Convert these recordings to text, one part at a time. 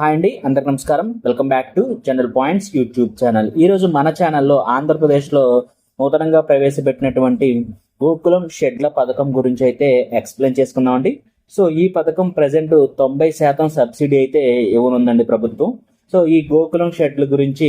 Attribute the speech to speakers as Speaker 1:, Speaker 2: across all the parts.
Speaker 1: Hi అండి అందరికి నమస్కారం. Welcome back to general points YouTube channel ఈ రోజు మన ఛానల్లో ఆంధ్రప్రదేశ్లో నూతనంగా ప్రవేశపెట్టినటువంటి గోకులం షెడ్ల పథకం గురించి అయితే ఎక్స్ప్లెయిన్ చేసుకుందామండి సో ఈ పథకం ప్రజెంట్ తొంభై శాతం సబ్సిడీ అయితే ఇవ్వనుందండి ప్రభుత్వం. సో ఈ గోకులం షెడ్ల గురించి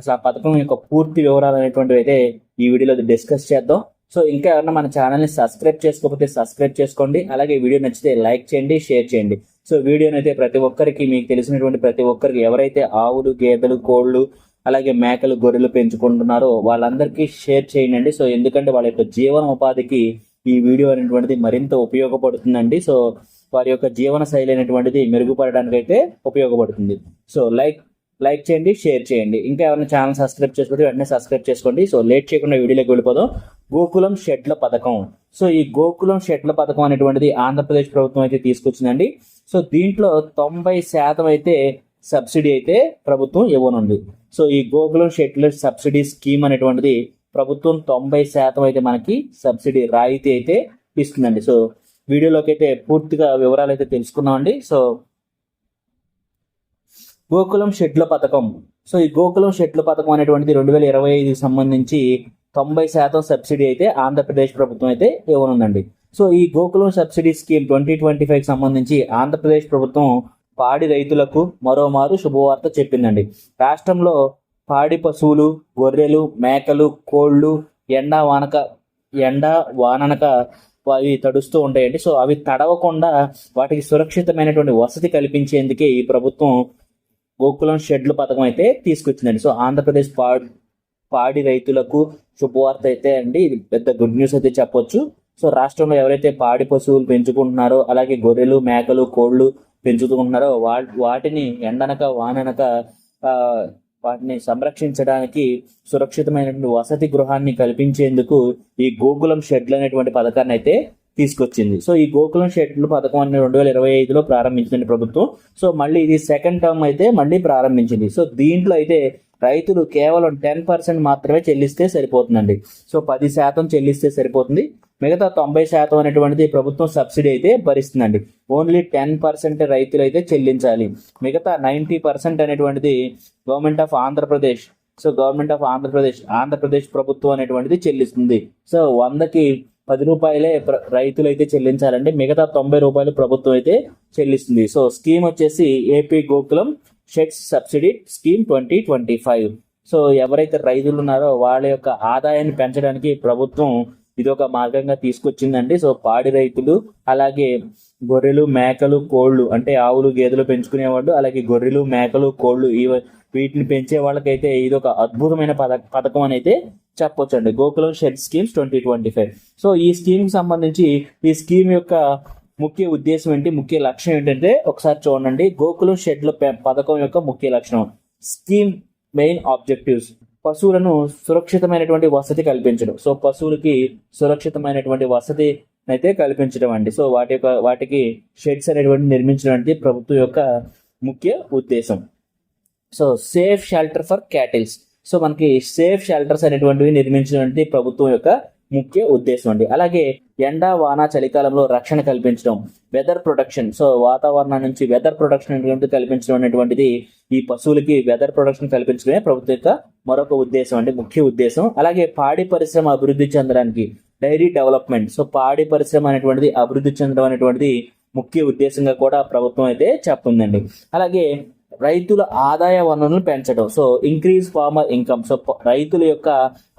Speaker 1: అసలు ఆ పథకం యొక్క పూర్తి వివరాలు అనేటువంటివి అయితే ఈ వీడియోలో డిస్కస్ చేద్దాం. సో ఇంకా ఎవరైనా మన ఛానల్ని సబ్స్క్రైబ్ చేసుకోకపోతే సబ్స్క్రైబ్ చేసుకోండి. అలాగే వీడియో నచ్చితే లైక్ చేయండి షేర్ చేయండి. సో వీడియోని అయితే ప్రతి ఒక్కరికి మీకు తెలిసినటువంటి ప్రతి ఒక్కరికి ఎవరైతే ఆవులు గేదెలు కోళ్ళు అలాగే మేకలు గొర్రెలు పెంచుకుంటున్నారో వాళ్ళందరికీ షేర్ చేయండి. సో ఎందుకంటే వాళ్ళ యొక్క జీవన ఉపాధికి ఈ వీడియో అనేటువంటిది మరింత ఉపయోగపడుతుందండి. సో వారి యొక్క జీవన శైలి అనేటువంటిది మెరుగుపడడానికి అయితే ఉపయోగపడుతుంది. సో లైక్ లైక్ చేయండి షేర్ చేయండి. ఇంకా ఎవరైనా ఛానల్ సబ్స్క్రైబ్ చేసుకుంటే వెంటనే సబ్స్క్రైబ్ చేసుకోండి. సో లేట్ చేయకుండా వీడియోలోకి వెళ్ళిపోదాం. గోకులం షెడ్ల పథకం. సో ఈ గోకులం షెడ్ల పథకం అనేటువంటిది ఆంధ్రప్రదేశ్ ప్రభుత్వం అయితే తీసుకొచ్చిందండి. సో దీంట్లో తొంభై శాతం అయితే సబ్సిడీ అయితే ప్రభుత్వం ఇవ్వనుంది. సో ఈ గోకులం షెడ్ల సబ్సిడీ స్కీమ్ అనేటువంటిది ప్రభుత్వం తొంభై శాతం అయితే మనకి సబ్సిడీ రాయితీ అయితే ఇస్తుందండి. సో వీడియోలోకి అయితే పూర్తిగా వివరాలు అయితే తెలుసుకున్నామండి సో గోకులం షెడ్ల పథకం. సో ఈ గోకులం షెడ్ల పథకం అనేటువంటిది రెండు వేల ఇరవై ఐదుకి సంబంధించి తొంభై శాతం సబ్సిడీ అయితే ఆంధ్రప్రదేశ్ ప్రభుత్వం అయితే ఇవ్వనుందండి. సో ఈ Gokulam subsidy scheme twenty twenty five సంబంధించి ఆంధ్రప్రదేశ్ ప్రభుత్వం పాడి రైతులకు మరోమారు శుభవార్త చెప్పిందండి. రాష్ట్రంలో పాడి పశువులు గొర్రెలు మేకలు కోళ్ళు ఎండ వానక ఎండ వాననక అవి తడుస్తూ ఉంటాయండి. సో అవి తడవకుండా వాటికి సురక్షితమైనటువంటి వసతి కల్పించేందుకే ఈ ప్రభుత్వం గోకులం షెడ్లు పథకం అయితే తీసుకొచ్చిందండి. సో ఆంధ్రప్రదేశ్ పా పాడి రైతులకు శుభవార్త అయితే అండి. ఇది పెద్ద గుడ్ న్యూస్ అయితే చెప్పొచ్చు. సో రాష్ట్రంలో ఎవరైతే పాడి పశువులు పెంచుకుంటున్నారో అలాగే గొర్రెలు మేకలు కోళ్ళు పెంచుకుంటున్నారో వా వాటిని ఎండనక వాననక వాటిని సంరక్షించడానికి సురక్షితమైనటువంటి వసతి గృహాన్ని కల్పించేందుకు ఈ గోకులం షెడ్లు అనేటువంటి పథకాన్ని అయితే తీసుకొచ్చింది. సో ఈ గోకులం షెడ్లు పథకం అనేది రెండు వేల ఇరవై ఐదులో ప్రారంభించింది ప్రభుత్వం. సో మళ్ళీ ఇది సెకండ్ టర్మ్ అయితే మళ్ళీ ప్రారంభించింది. సో దీంట్లో అయితే రైతులు కేవలం టెన్ పర్సెంట్ మాత్రమే చెల్లిస్తే సరిపోతుందండి. సో పది శాతం చెల్లిస్తే సరిపోతుంది. మిగతా తొంభై శాతం అనేటువంటిది ప్రభుత్వం సబ్సిడీ అయితే భరిస్తుందండి. ఓన్లీ టెన్ పర్సెంట్ రైతులు అయితే చెల్లించాలి. మిగతా నైంటీ పర్సెంట్ అనేటువంటిది government of Andhra Pradesh so government of Andhra Pradesh Andhra Pradesh ప్రభుత్వం అనేటువంటిది చెల్లిస్తుంది. సో వందకి పది రూపాయలే రైతులు అయితే చెల్లించాలండి. మిగతా తొంభై రూపాయలు ప్రభుత్వం అయితే చెల్లిస్తుంది. సో స్కీమ్ వచ్చేసి AP Gokulam sheds subsidy scheme twenty twenty five. So ఎవరైతే రైతులు ఉన్నారో వాళ్ళ యొక్క ఆదాయాన్ని పెంచడానికి ప్రభుత్వం ఇది ఒక మార్గంగా తీసుకొచ్చిందండి. సో పాడి రైతులు అలాగే గొర్రెలు మేకలు కోళ్ళు అంటే ఆవులు గేదెలు పెంచుకునేవాళ్ళు అలాగే గొర్రెలు మేకలు కోళ్ళు ఇవి వీటిని పెంచే వాళ్ళకైతే ఇది ఒక అద్భుతమైన పథక పథకం అని అయితే చెప్పొచ్చండి. Gokulam shed schemes twenty twenty five. So ఈ స్కీమ్కి సంబంధించి ఈ స్కీమ్ యొక్క ముఖ్య ఉద్దేశం ఏంటి? ముఖ్య లక్ష్యం ఏంటంటే ఒకసారి చూడండి. గోకులం షెడ్ల పథకం యొక్క ముఖ్య లక్షణం. Scheme main objectives. పశువులను సురక్షితమైనటువంటి వసతి కల్పించడం. సో పశువులకి సురక్షితమైనటువంటి వసతి అయితే కల్పించడం అండి. సో వాటి యొక్క వాటికి షెడ్స్ అనేటువంటి నిర్మించడం అనేది ప్రభుత్వం యొక్క ముఖ్య ఉద్దేశం. So safe shelter for cattles. So మనకి సేఫ్ షెల్టర్స్ అనేటువంటివి నిర్మించినటువంటి ప్రభుత్వం యొక్క ముఖ్య ఉద్దేశం అండి. అలాగే ఎండ వాన చలికాలంలో రక్షణ కల్పించడం వెదర్ ప్రొటెక్షన్ సో వాతావరణం నుంచి వెదర్ ప్రొటెక్షన్ అనేటువంటి కల్పించడం అనేటువంటిది ఈ పశువులకి వెదర్ ప్రొటెక్షన్ కల్పించడమే ప్రభుత్వ యొక్క మరొక ఉద్దేశం అండి ముఖ్య ఉద్దేశం. అలాగే పాడి పరిశ్రమ అభివృద్ధి చెందడానికి డైరీ డెవలప్మెంట్ సో పాడి పరిశ్రమ అనేటువంటిది అభివృద్ధి చెందడం అనేటువంటిది ముఖ్య ఉద్దేశంగా కూడా ప్రభుత్వం అయితే చెప్తుందండి. అలాగే రైతుల ఆదాయ వనరులను పెంచడం. So increase farmer income so రైతుల యొక్క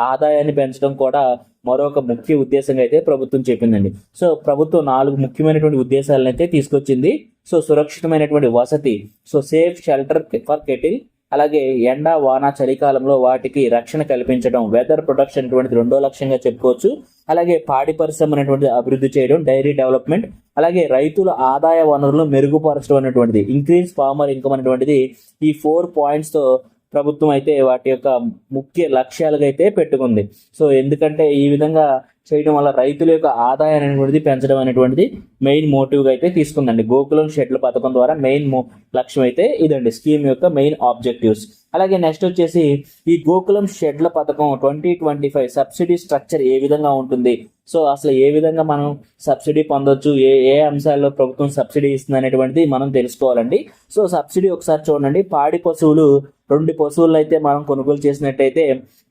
Speaker 1: ఆదాయాన్ని పెంచడం కూడా మరొక ముఖ్య ఉద్దేశంగా అయితే ప్రభుత్వం చెప్పిందండి. సో ప్రభుత్వం నాలుగు ముఖ్యమైనటువంటి ఉద్దేశాలను అయితే తీసుకొచ్చింది. సో సురక్షితమైనటువంటి వసతి. So safe shelter for cattle అలాగే ఎండ వాన చలికాలంలో వాటికి రక్షణ కల్పించడం వెదర్ ప్రొటెక్షన్ అనేటువంటిది రెండో లక్ష్యంగా చెప్పుకోవచ్చు. అలాగే పాడి పరిశ్రమ అనేటువంటి అభివృద్ధి చేయడం డైరీ డెవలప్మెంట్ అలాగే రైతుల ఆదాయ వనరులను మెరుగుపరచడం అనేటువంటిది ఇంక్రీజ్ ఫార్మర్ ఇన్కమ్ అనేటువంటిది ఈ ఫోర్ పాయింట్స్తో ప్రభుత్వం అయితే వాటి యొక్క ముఖ్య లక్ష్యాలుగా అయితే పెట్టుకుంది. సో ఎందుకంటే ఈ విధంగా చేయడం వల్ల రైతుల యొక్క ఆదాయం అనేటువంటిది పెంచడం అనేటువంటిది మెయిన్ మోటివ్గా అయితే తీసుకుందండి. గోకులం షెడ్ల పథకం ద్వారా మెయిన్ లక్ష్యం అయితే ఇదండి. స్కీమ్ యొక్క మెయిన్ ఆబ్జెక్టివ్స్. అలాగే నెక్స్ట్ వచ్చేసి ఈ గోకులం షెడ్ల పథకం twenty twenty five subsidy structure ఏ విధంగా ఉంటుంది? సో అసలు ఏ విధంగా మనం సబ్సిడీ పొందొచ్చు? ఏ ఏ అంశాల్లో ప్రభుత్వం సబ్సిడీ ఇస్తుంది అనేటువంటిది మనం తెలుసుకోవాలండి. సో సబ్సిడీ ఒకసారి చూడండి. పాడి పశువులు రెండు పశువులను అయితే మనం కొనుగోలు చేసినట్టయితే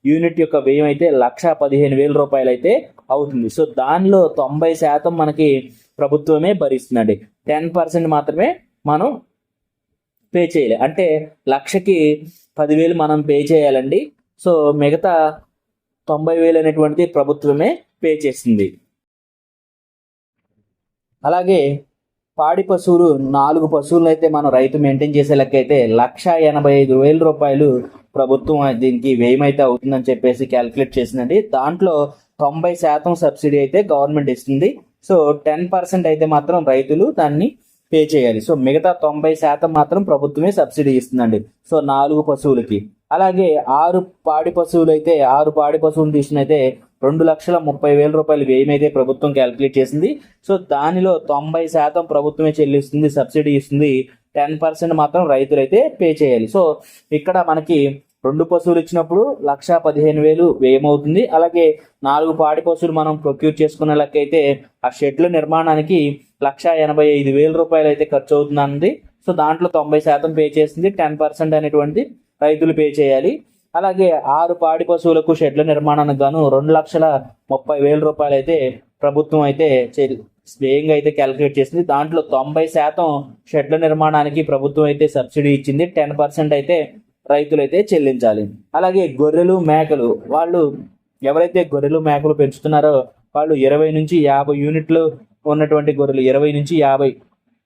Speaker 1: యూనిట్ యొక్క వ్యయం అయితే లక్ష పదిహేను వేల రూపాయలు అయితే అవుతుంది. సో దానిలో తొంభై శాతం మనకి ప్రభుత్వమే భరిస్తుందండి. టెన్ పర్సెంట్ మాత్రమే మనం పే చేయాలి. అంటే లక్షకి పదివేలు మనం పే చేయాలండి. సో మిగతా తొంభై వేలు అనేటువంటిది ప్రభుత్వమే పే చేస్తుంది. అలాగే పాడి పశువులు నాలుగు పశువులను అయితే మనం రైతు మెయింటైన్ చేసే లెక్క అయితే లక్ష ఎనభై ఐదు వేల రూపాయలు ప్రభుత్వం దీనికి వ్యయమైతే అవుతుందని చెప్పేసి క్యాలిక్యులేట్ చేసిందండి. దాంట్లో తొంభై శాతం సబ్సిడీ అయితే గవర్నమెంట్ ఇస్తుంది. సో టెన్ పర్సెంట్ అయితే మాత్రం రైతులు దాన్ని పే చేయాలి. సో మిగతా తొంభై శాతం మాత్రం ప్రభుత్వమే సబ్సిడీ ఇస్తుందండి. సో నాలుగు పశువులకి. అలాగే ఆరు పాడి పశువులు అయితే ఆరు పాడి పశువులు తీసుకునైతే రెండు లక్షల ముప్పై వేల రూపాయలు వ్యయం అయితే ప్రభుత్వం క్యాలిక్యులేట్ చేసింది. సో దానిలో తొంభై శాతం ప్రభుత్వమే చెల్లిస్తుంది సబ్సిడీ ఇస్తుంది. టెన్ పర్సెంట్ మాత్రం రైతులైతే పే చేయాలి. సో ఇక్కడ మనకి రెండు పశువులు ఇచ్చినప్పుడు లక్ష పదిహేను వేలు వ్యయం అవుతుంది అలాగే నాలుగు పాడి పశువులు మనం ప్రొక్యూర్ చేసుకునే లెక్కైతే ఆ షెడ్ల నిర్మాణానికి లక్ష ఎనభై ఐదు వేల రూపాయలు అయితే ఖర్చు అవుతుంది సో దాంట్లో తొంభై శాతం పే చేసింది. టెన్ పర్సెంట్ అనేటువంటి రైతులు పే చేయాలి. అలాగే ఆరు పాడి పశువులకు షెడ్ల నిర్మాణానికి గాను రెండు లక్షల ముప్పై వేల రూపాయలు అయితే ప్రభుత్వం అయితే చే- అయితే క్యాలిక్యులేట్ చేసింది. దాంట్లో తొంభై శాతం షెడ్ల నిర్మాణానికి ప్రభుత్వం అయితే సబ్సిడీ ఇచ్చింది. టెన్ పర్సెంట్ అయితే రైతులు అయితే చెల్లించాలి. అలాగే గొర్రెలు మేకలు వాళ్ళు ఎవరైతే గొర్రెలు మేకలు పెంచుతున్నారో వాళ్ళు ఇరవై నుంచి యాభై యూనిట్లు ఉన్నటువంటి గొర్రెలు ఇరవై నుంచి యాభై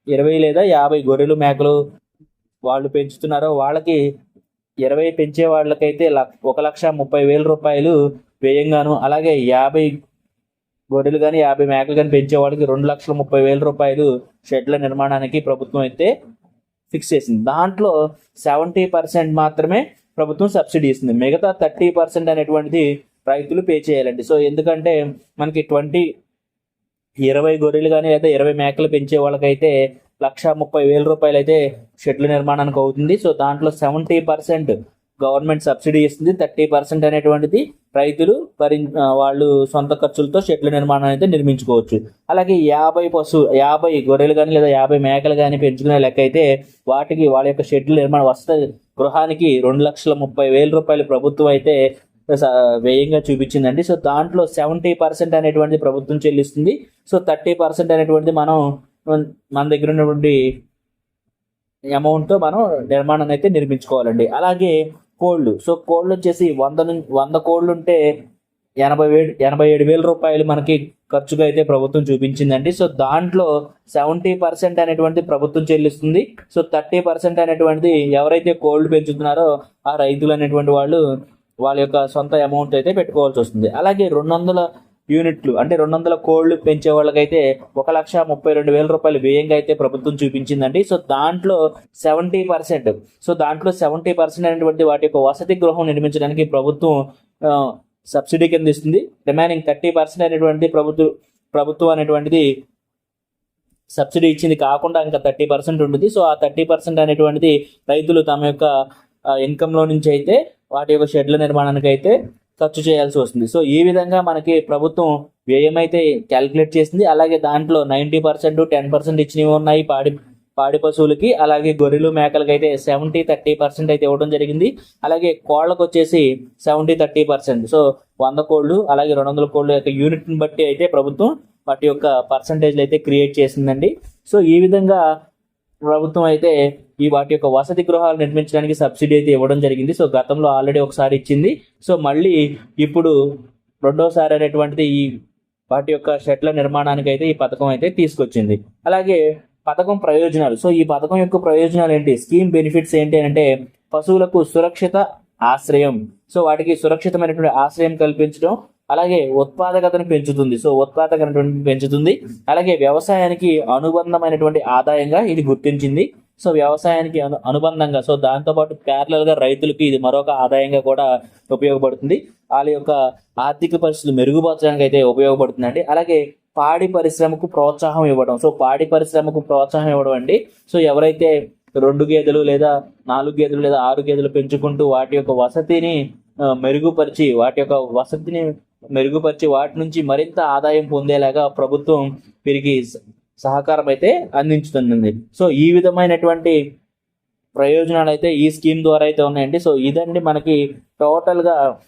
Speaker 1: ఇరవై లేదా యాభై గొర్రెలు మేకలు వాళ్ళు పెంచుతున్నారో వాళ్ళకి ఇరవై పెంచే వాళ్ళకైతే ఒక లక్ష ముప్పై వేల రూపాయలు వ్యయంగాను. అలాగే యాభై గొర్రెలు కానీ యాభై మేకలు కానీ పెంచే వాళ్ళకి రెండు లక్షల ముప్పై వేల రూపాయలు షెడ్ల నిర్మాణానికి ప్రభుత్వం అయితే ఫిక్స్ చేసింది. దాంట్లో సెవెంటీ పర్సెంట్ మాత్రమే ప్రభుత్వం సబ్సిడీ ఇస్తుంది. మిగతా థర్టీ పర్సెంట్ అనేటువంటిది రైతులు పే చేయాలండి. సో ఎందుకంటే మనకి ట్వంటీ ఇరవై గొర్రెలు కానీ లేదా ఇరవై మేకలు పెంచే వాళ్ళకైతే లక్ష ముప్పై వేల రూపాయలు అయితే షెడ్ల నిర్మాణానికి అవుతుంది. సో దాంట్లో సెవెంటీ పర్సెంట్ గవర్నమెంట్ సబ్సిడీ ఇస్తుంది. థర్టీ పర్సెంట్ అనేటువంటిది రైతులు భరి వాళ్ళు సొంత ఖర్చులతో షెడ్ల నిర్మాణం అయితే నిర్మించుకోవచ్చు. అలాగే యాభై పశు యాభై గొర్రెలు కానీ లేదా యాభై మేకలు కానీ పెంచుకునే లెక్క అయితే వాటికి వాళ్ళ యొక్క షెడ్ల నిర్మాణం వసతి గృహానికి రెండు లక్షల ముప్పై వేల రూపాయలు ప్రభుత్వం అయితే స- వ్యయంగా చూపించిందండి. సో దాంట్లో సెవెంటీ పర్సెంట్ అనేటువంటిది ప్రభుత్వం చెల్లిస్తుంది. సో థర్టీ పర్సెంట్ అనేటువంటిది మనం మన దగ్గర ఉన్నటువంటి అమౌంట్తో మనం నిర్మాణాన్ని అయితే నిర్మించుకోవాలండి. అలాగే కోళ్ళు. సో కోళ్ళు వచ్చేసి వంద నుంచి వంద కోళ్ళు ఉంటే ఎనభై వేలు ఎనభై ఏడు వేల రూపాయలు మనకి ఖర్చుగా అయితే ప్రభుత్వం చూపించిందండి. సో దాంట్లో సెవెంటీ పర్సెంట్ అనేటువంటిది ప్రభుత్వం చెల్లిస్తుంది. సో థర్టీ పర్సెంట్ అనేటువంటిది ఎవరైతే కోళ్ళు పెంచుతున్నారో ఆ రైతులు అనేటువంటి వాళ్ళు వాళ్ళ యొక్క సొంత అమౌంట్ అయితే పెట్టుకోవాల్సి వస్తుంది. అలాగే రెండు వందల యూనిట్లు అంటే రెండు వందల కోళ్ళు పెంచే వాళ్ళకైతే ఒక లక్ష ముప్పై రెండు వేల రూపాయలు వ్యయంగా అయితే ప్రభుత్వం చూపించిందండి. సో దాంట్లో సెవెంటీ పర్సెంట్ సో దాంట్లో సెవెంటీ పర్సెంట్ అనేటువంటి వాటి యొక్క వసతి గృహం నిర్మించడానికి ప్రభుత్వం సబ్సిడీ కింద ఇస్తుంది. రిమైనింగ్ థర్టీ పర్సెంట్ అనేటువంటి ప్రభుత్వం ప్రభుత్వం అనేటువంటిది సబ్సిడీ ఇచ్చింది కాకుండా ఇంకా థర్టీ పర్సెంట్ ఉంటుంది. సో ఆ థర్టీ పర్సెంట్ అనేటువంటిది రైతులు తమ యొక్క ఇన్కంలో నుంచి అయితే వాటి యొక్క షెడ్ల నిర్మాణానికి అయితే ఖర్చు చేయాల్సి వస్తుంది. సో ఈ విధంగా మనకి ప్రభుత్వం వ్యయం అయితే క్యాలిక్యులేట్ చేసింది. అలాగే దాంట్లో నైంటీ పర్సెంట్ టెన్ పర్సెంట్ ఇచ్చినవి ఉన్నాయి పాడి పాడి పశువులకి. అలాగే గొర్రెలు మేకలకి అయితే సెవెంటీ థర్టీ పర్సెంట్ అయితే ఇవ్వడం జరిగింది. అలాగే కోళ్ళకు వచ్చేసి సెవెంటీ థర్టీ పర్సెంట్. సో వంద కోళ్ళు అలాగే రెండు వందల కోళ్ళు యొక్క యూనిట్ని బట్టి అయితే ప్రభుత్వం వాటి యొక్క పర్సంటేజ్లు అయితే క్రియేట్ చేసిందండి. సో ఈ విధంగా ప్రభుత్వం అయితే ఈ వాటి యొక్క వసతి గృహాలు నిర్మించడానికి సబ్సిడీ అయితే ఇవ్వడం జరిగింది. సో గతంలో ఆల్రెడీ ఒకసారి ఇచ్చింది. సో మళ్ళీ ఇప్పుడు రెండోసారి అనేటువంటిది ఈ వాటి యొక్క షెడ్ల నిర్మాణానికి అయితే ఈ పథకం అయితే తీసుకొచ్చింది. అలాగే పథకం ప్రయోజనాలు. సో ఈ పథకం యొక్క ప్రయోజనాలు ఏంటి? స్కీమ్ బెనిఫిట్స్ ఏంటి అంటే పశువులకు సురక్షిత ఆశ్రయం. సో వాటికి సురక్షితమైనటువంటి ఆశ్రయం కల్పించడం అలాగే ఉత్పాదకతను పెంచుతుంది. సో ఉత్పాదకతను పెంచుతుంది. అలాగే వ్యవసాయానికి అనుబంధమైనటువంటి ఆదాయంగా ఇది గుర్తించింది. సో వ్యవసాయానికి అను అనుబంధంగా సో దాంతోపాటు ప్యారలల్గా రైతులకి ఇది మరొక ఆదాయంగా కూడా ఉపయోగపడుతుంది. వాళ్ళ యొక్క ఆర్థిక పరిస్థితులు మెరుగుపరచడానికి అయితే ఉపయోగపడుతుందండి అలాగే పాడి పరిశ్రమకు ప్రోత్సాహం ఇవ్వడం. సో పాడి పరిశ్రమకు ప్రోత్సాహం ఇవ్వడం అండి. సో ఎవరైతే రెండు గేదెలు లేదా నాలుగు గేదెలు లేదా ఆరు గేదెలు పెంచుకుంటూ వాటి యొక్క వసతిని మెరుగుపరిచి వాటి యొక్క వసతిని మెరుగుపరిచి వాటి నుంచి మరింత ఆదాయం పొందేలాగా ప్రభుత్వం వీరికి స- సహకారం అయితే అందించుతుంది సో ఈ విధమైనటువంటి ప్రయోజనాలు అయితే ఈ స్కీమ్ ద్వారా అయితే ఉన్నాయండి. సో ఇదండి మనకి టోటల్గా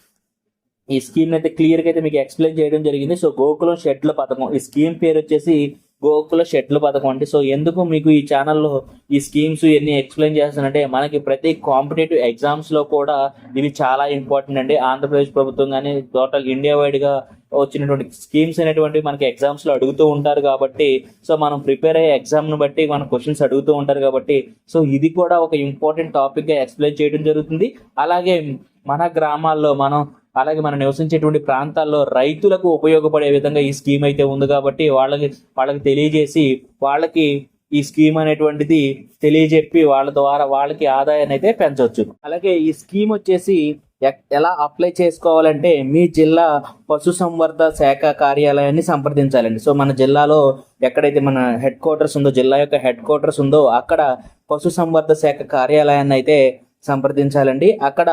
Speaker 1: ఈ స్కీమ్ అయితే క్లియర్గా అయితే మీకు ఎక్స్ప్లెయిన్ చేయడం జరిగింది. సో గోకులం షెడ్ల పథకం. ఈ స్కీమ్ పేరు వచ్చేసి గోకుల షెడ్ల పథకం అంటే సో ఎందుకు మీకు ఈ ఛానల్లో ఈ స్కీమ్స్ ఇవన్నీ ఎక్స్ప్లెయిన్ చేస్తానంటే మనకి ప్రతి కాంపిటేటివ్ ఎగ్జామ్స్లో కూడా ఇవి చాలా ఇంపార్టెంట్ అండి. ఆంధ్రప్రదేశ్ ప్రభుత్వం కానీ టోటల్ ఇండియా వైడ్గా వచ్చినటువంటి స్కీమ్స్ అనేటువంటివి మనకి ఎగ్జామ్స్లో అడుగుతూ ఉంటారు కాబట్టి సో మనం ప్రిపేర్ అయ్యే ఎగ్జామ్ను బట్టి మన క్వశ్చన్స్ అడుగుతూ ఉంటారు కాబట్టి సో ఇది కూడా ఒక ఇంపార్టెంట్ టాపిక్గా ఎక్స్ప్లెయిన్ చేయడం జరుగుతుంది. అలాగే మన గ్రామాల్లో మనం అలాగే మనం నివసించేటువంటి ప్రాంతాల్లో రైతులకు ఉపయోగపడే విధంగా ఈ స్కీమ్ అయితే ఉంది కాబట్టి వాళ్ళకి వాళ్ళకి తెలియజేసి వాళ్ళకి ఈ స్కీమ్ అనేటువంటిది తెలియజెప్పి వాళ్ళ ద్వారా వాళ్ళకి ఆదాయాన్ని అయితే పెంచవచ్చు అలాగే ఈ స్కీమ్ వచ్చేసి ఎక్- ఎలా అప్లై చేసుకోవాలంటే మీ జిల్లా పశుసంవర్ధ శాఖ కార్యాలయాన్ని సంప్రదించాలండి. సో మన జిల్లాలో ఎక్కడైతే మన హెడ్ క్వార్టర్స్ ఉందో జిల్లా యొక్క హెడ్ క్వార్టర్స్ ఉందో అక్కడ పశుసంవర్ధ శాఖ కార్యాలయాన్ని అయితే సంప్రదించాలండి. అక్కడ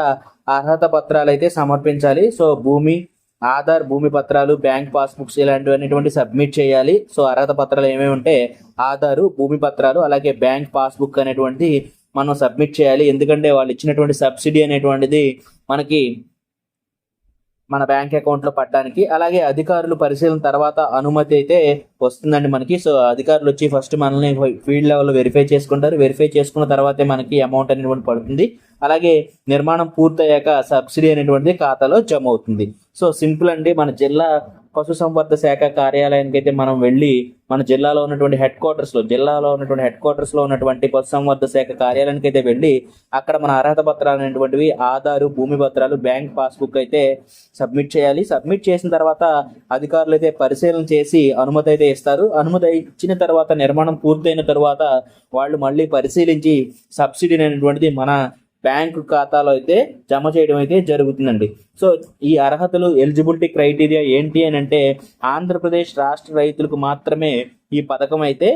Speaker 1: అర్హత పత్రాలు అయితే సమర్పించాలి. సో భూమి ఆధార్ భూమి పత్రాలు బ్యాంక్ పాస్బుక్స్ ఇలాంటివన్నీ సబ్మిట్ చేయాలి. సో అర్హత పత్రాలు ఏమేమి ఉంటే ఆధారు భూమి పత్రాలు అలాగే బ్యాంక్ పాస్బుక్ అనేటువంటి మనం సబ్మిట్ చేయాలి. ఎందుకంటే వాళ్ళు ఇచ్చినటువంటి సబ్సిడీ అనేటువంటిది మనకి మన బ్యాంక్ అకౌంట్లో పట్టడానికి అలాగే అధికారులు పరిశీలన తర్వాత అనుమతి అయితే వస్తుందండి మనకి. సో అధికారులు వచ్చి ఫస్ట్ మనల్ని ఫీల్డ్ లెవెల్లో వెరిఫై చేసుకుంటారు. వెరిఫై చేసుకున్న తర్వాతే మనకి అమౌంట్ అనేటువంటి పడుతుంది. అలాగే నిర్మాణం పూర్తయ్యాక సబ్సిడీ అనేటువంటిది ఖాతాలో జమ అవుతుంది. సో సింపుల్ అండి. మన జిల్లా పశుసంవర్ధ శాఖ కార్యాలయానికి అయితే మనం వెళ్ళి మన జిల్లాలో ఉన్నటువంటి హెడ్ క్వార్టర్స్లో జిల్లాలో ఉన్నటువంటి హెడ్ క్వార్టర్స్లో ఉన్నటువంటి పశుసంవర్ధ శాఖ కార్యాలయానికి అయితే వెళ్ళి అక్కడ మన అర్హత పత్రాలు అనేటువంటివి ఆధారు భూమి పత్రాలు బ్యాంక్ పాస్బుక్ అయితే సబ్మిట్ చేయాలి. సబ్మిట్ చేసిన తర్వాత అధికారులు అయితే పరిశీలన చేసి అనుమతి అయితే ఇస్తారు. అనుమతి ఇచ్చిన తర్వాత నిర్మాణం పూర్తయిన తర్వాత వాళ్ళు మళ్ళీ పరిశీలించి సబ్సిడీ అనేటువంటిది మన బ్యాంకు ఖాతాలో అయితే జమ చేయడం అయితే జరుగుతుందండి. సో ఈ అర్హతలు ఎలిజిబిలిటీ క్రైటీరియా ఏంటి అని అంటే ఆంధ్రప్రదేశ్ రాష్ట్ర రైతులకు మాత్రమే ఈ పథకం అయితే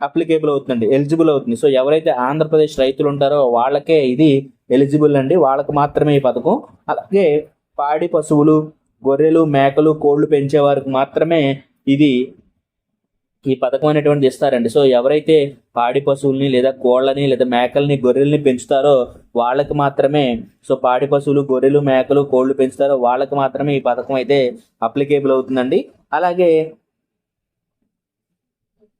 Speaker 1: అప్లికేబుల్ అవుతుందండి ఎలిజిబుల్ అవుతుంది. సో ఎవరైతే ఆంధ్రప్రదేశ్ రైతులు ఉంటారో వాళ్ళకే ఇది ఎలిజిబుల్ అండి. వాళ్ళకు మాత్రమే ఈ పథకం. అలాగే పాడి పశువులు గొర్రెలు మేకలు కోళ్ళు పెంచే వారికి మాత్రమే ఇది ఈ పథకం అనేటువంటిది ఇస్తారండి. సో ఎవరైతే పాడి పశువుల్ని లేదా కోళ్ళని లేదా మేకల్ని గొర్రెల్ని పెంచుతారో వాళ్ళకి మాత్రమే సో పాడి పశువులు గొర్రెలు మేకలు కోళ్ళు పెంచుతారో వాళ్ళకి మాత్రమే ఈ పథకం అయితే అప్లికేబుల్ అవుతుందండి. అలాగే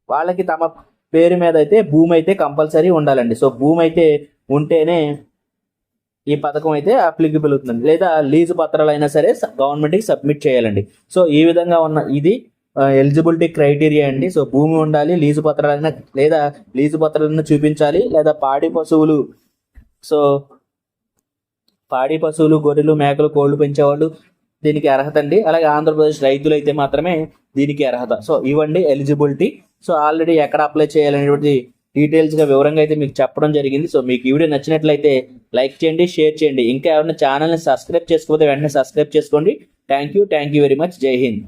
Speaker 1: వాళ్ళకి తమ పేరు మీద అయితే భూమి అయితే కంపల్సరీ ఉండాలండి. సో భూమి అయితే ఉంటేనే ఈ పథకం అయితే అప్లికబుల్ అవుతుంది లేదా లీజు పత్రాలు అయినా సరే గవర్నమెంట్కి సబ్మిట్ చేయాలండి. సో ఈ విధంగా ఉన్న ఇది ఎలిజిబిలిటీ క్రైటీరియా అండి. సో భూమి ఉండాలి లీజు పత్రాలైనా లేదా లీజు పత్రాలను చూపించాలి లేదా పాడి పశువులు. సో పాడి పశువులు గొర్రెలు మేకలు కోళ్ళు పెంచేవాళ్ళు దీనికి అర్హత అండి. అలాగే ఆంధ్రప్రదేశ్ రైతులు అయితే మాత్రమే దీనికి అర్హత. సో ఇవ్వండి ఎలిజిబిలిటీ సో ఆల్రెడీ ఎక్కడ అప్లై చేయాలనేటువంటి డీటెయిల్స్గా వివరంగా అయితే మీకు చెప్పడం జరిగింది. సో మీకు ఈ వీడియో నచ్చినట్లయితే లైక్ చేయండి షేర్ చేయండి. ఇంకా ఎవరైనా ఛానల్ని సబ్స్క్రైబ్ చేసుకోకపోతే వెంటనే సబ్స్క్రైబ్ చేసుకోండి. Thank you thank you very much జై హింద్